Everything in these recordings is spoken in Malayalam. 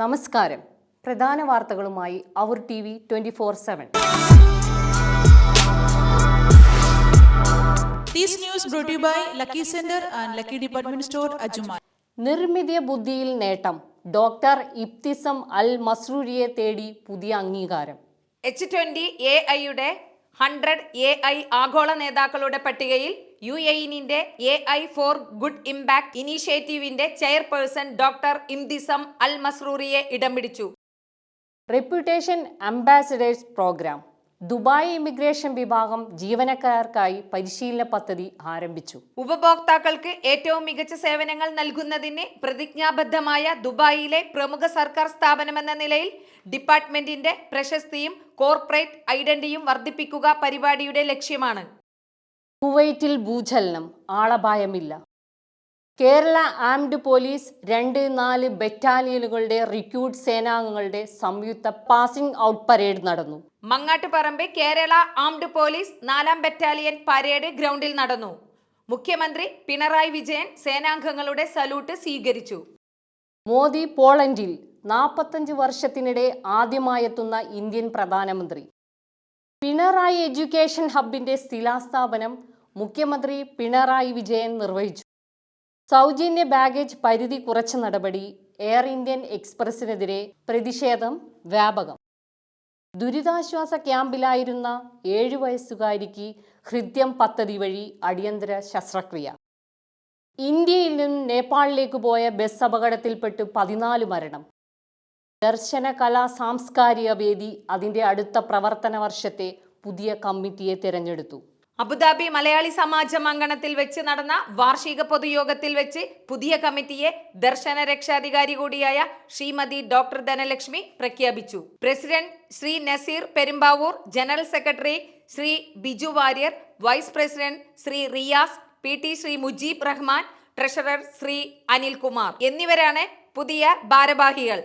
നമസ്കാരം. പ്രധാന വാർത്തകളുമായി അവർ T V twenty four seven. നിർമ്മിതിയ ബുദ്ധിയിൽ നേട്ടം. ഡോക്ടർ ഇബ്തിസം അൽ മസ്രൂരിയെ തേടി പുതിയ അംഗീകാരം. എച്ച് ട്വന്റി എ ഐയുടെ ഹൺഡ്രഡ് എ ഐ ആഗോള നേതാക്കളുടെ പട്ടികയിൽ U എയിനിന്റെ A I for good impact ഇനീഷ്യേറ്റീവിന്റെ chairperson doctor Ibtisam Al മസ്രൂറിയെ ഇടം പിടിച്ചു. Reputation ambassadors programme Dubai immigration വിഭാഗം ജീവനക്കാർക്കായി പരിശീലന പദ്ധതി ആരംഭിച്ചു. ഉപഭോക്താക്കൾക്ക് ഏറ്റവും മികച്ച സേവനങ്ങൾ നൽകുന്നതിന് പ്രതിജ്ഞാബദ്ധമായ ദുബായിലെ പ്രമുഖ സർക്കാർ സ്ഥാപനമെന്ന നിലയിൽ ഡിപ്പാർട്ട്മെന്റിന്റെ പ്രശസ്തിയും കോർപ്പറേറ്റ് ഐഡന്റിറ്റിയും വർദ്ധിപ്പിക്കുക പരിപാടിയുടെ ലക്ഷ്യമാണ്. കുവൈറ്റിൽ ഭൂചലനം ആളപായമില്ല. കേരള ആംഡ് പോലീസ് രണ്ട് നാല് ബറ്റാലിയനുകളുടെ റിക്രൂട്ട് സേനാംഗങ്ങളുടെ സംയുക്ത പാസിംഗ് ഔട്ട് പരേഡ് നടന്നു. മങ്ങാട്ടുപറമ്പ് കേരള ആംഡ് പോലീസ് നാലാം ബറ്റാലിയൻ പരേഡ് ഗ്രൗണ്ടിൽ നടന്നു. മുഖ്യമന്ത്രി പിണറായി വിജയൻ സേനാംഗങ്ങളുടെ സല്യൂട്ട് സ്വീകരിച്ചു. മോദി പോളണ്ടിൽ നാൽപ്പത്തഞ്ച് വർഷത്തിനിടെ ആദ്യമായെത്തുന്ന ഇന്ത്യൻ പ്രധാനമന്ത്രി. പിണറായി എഡ്യൂക്കേഷൻ ഹബിന്റെ ശിലാസ്ഥാപനം മുഖ്യമന്ത്രി പിണറായി വിജയൻ നിർവഹിച്ചു. സൗജന്യ ബാഗേജ് പരിധി കുറച്ച നടപടി എയർ ഇന്ത്യൻ എക്സ്പ്രസിനെതിരെ പ്രതിഷേധം വ്യാപകം. ദുരിതാശ്വാസ ക്യാമ്പിലായിരുന്ന ഏഴു വയസ്സുകാരിക്ക് ഹൃദ്യം പദ്ധതി വഴി അടിയന്തര ശസ്ത്രക്രിയ. ഇന്ത്യയിൽ നിന്നും നേപ്പാളിലേക്ക് പോയ ബസ് അപകടത്തിൽപ്പെട്ട് പതിനാല് മരണം. ദർശന കലാ സാംസ്കാരിക വേദി അതിന്റെ അടുത്ത പ്രവർത്തന വർഷത്തെ പുതിയ കമ്മിറ്റിയെ തിരഞ്ഞെടുത്തു. അബുദാബി മലയാളി സമാജം അങ്കണത്തിൽ വെച്ച് നടന്ന വാർഷിക പൊതുയോഗത്തിൽ വെച്ച് പുതിയ കമ്മിറ്റിയെ ദർശന രക്ഷാധികാരി കൂടിയായ ശ്രീമതി ഡോക്ടർ ധനലക്ഷ്മി പ്രഖ്യാപിച്ചു. President Shri Naseer Perumbavoor general secretary Shri Biju Warrier vice president Shri Riyas P T Shri Mujeeb Rahman treasurer Shri Anilkumar എന്നിവരാണ് പുതിയ ഭാരവാഹികൾ.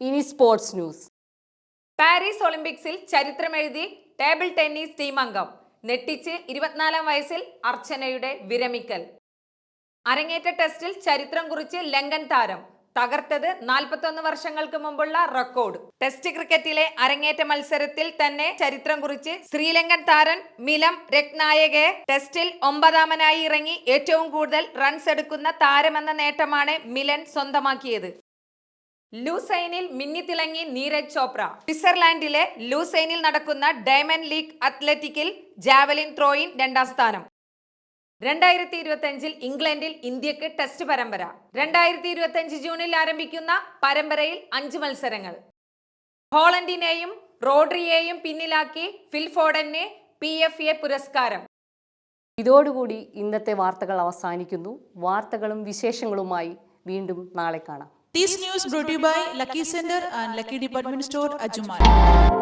ഇനി സ്പോർട്സ് ന്യൂസ്. പാരീസ് ഒളിമ്പിക്സിൽ ചരിത്രമെഴുതി ടേബിൾ ടെന്നീസ് ടീം അംഗം. നെട്ടിച്ച് ഇരുപത്തിനാലാം വയസ്സിൽ അർച്ചനയുടെ വിരമിക്കൽ. അരങ്ങേറ്റ ടെസ്റ്റിൽ ചരിത്രം കുറിച്ച് ലങ്കൻ താരം. തകർത്തത് നാൽപ്പത്തൊന്ന് വർഷങ്ങൾക്ക് മുമ്പുള്ള റെക്കോർഡ്. ടെസ്റ്റ് ക്രിക്കറ്റിലെ അരങ്ങേറ്റ മത്സരത്തിൽ തന്നെ ചരിത്രം കുറിച്ച് ശ്രീലങ്കൻ താരൻ മിലം രത്നായകെ ടെസ്റ്റിൽ ഒമ്പതാമനായി ഇറങ്ങി ഏറ്റവും കൂടുതൽ റൺസ് എടുക്കുന്ന താരമെന്ന നേട്ടമാണ് മിലൻ സ്വന്തമാക്കിയത്. ലൂസൈനിൽ മിന്നിത്തിളങ്ങി നീരജ് ചോപ്ര. സ്വിറ്റ്സർലാൻഡിലെ ലൂസൈനിൽ നടക്കുന്ന ഡയമണ്ട് ലീഗ് അത്ലറ്റിക്കിൽ ജാവലിൻ ത്രോയിൻ രണ്ടാം സ്ഥാനം. രണ്ടായിരത്തി ഇരുപത്തി അഞ്ചിൽ ഇംഗ്ലണ്ടിൽ ഇന്ത്യയ്ക്ക് ടെസ്റ്റ് പരമ്പര. രണ്ടായിരത്തി ഇരുപത്തി അഞ്ച് ജൂണിൽ ആരംഭിക്കുന്ന പരമ്പരയിൽ അഞ്ച് മത്സരങ്ങൾ. ഹോളണ്ടിനെയും റോഡ്രിയെയും പിന്നിലാക്കി ഫിൽഫോർഡനെ പി എഫ് എ പുരസ്കാരം. ഇതോടുകൂടി ഇന്നത്തെ വാർത്തകൾ അവസാനിക്കുന്നു. വാർത്തകളും വിശേഷങ്ങളുമായി വീണ്ടും നാളെ കാണാം. This news brought to you by Lucky Center and Lucky Department Store, Ajuman.